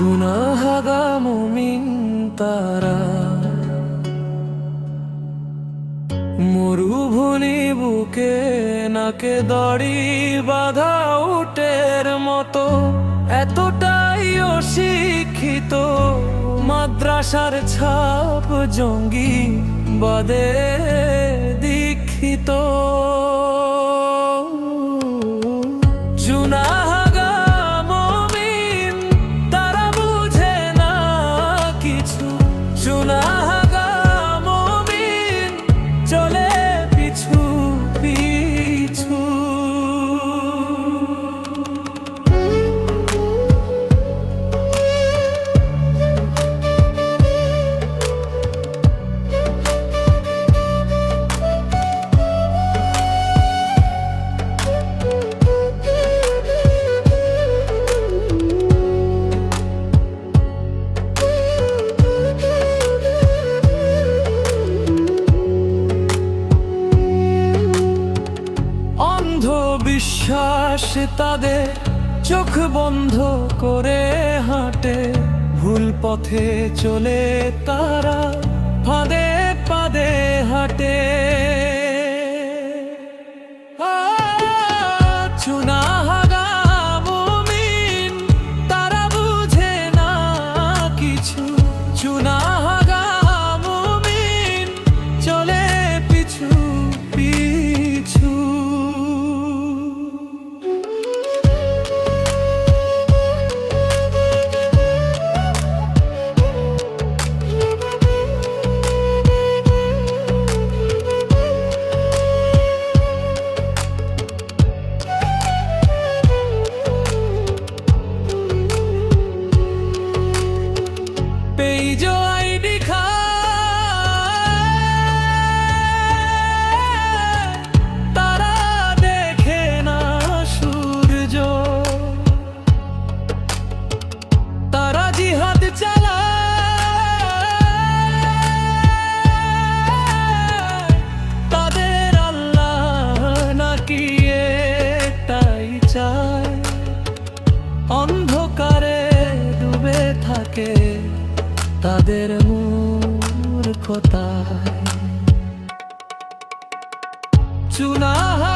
জুনাহাগা মুমিন তারা মরুভূমি বুকে নাকে দড়ি বাধা উটের মতো, এতটাই অশিক্ষিত। মাদ্রাসার ছাপ জঙ্গি বাদে দীক্ষিত। বিশ্বাস তাদের চোখ বন্ধ করে হাঁটে। ভুল পথে চলে তারা ফাঁদে পাদে হাঁটে। চলে পেইজো আইডি খায় তারা দেখে না সূর্য। তারা জিহাদ চালায়। তাদের আল্লাহ নাকি এটাই চায়। অন্ধকারে ডুবে থাকে। তাদের মূর্খতায়। চুনাহা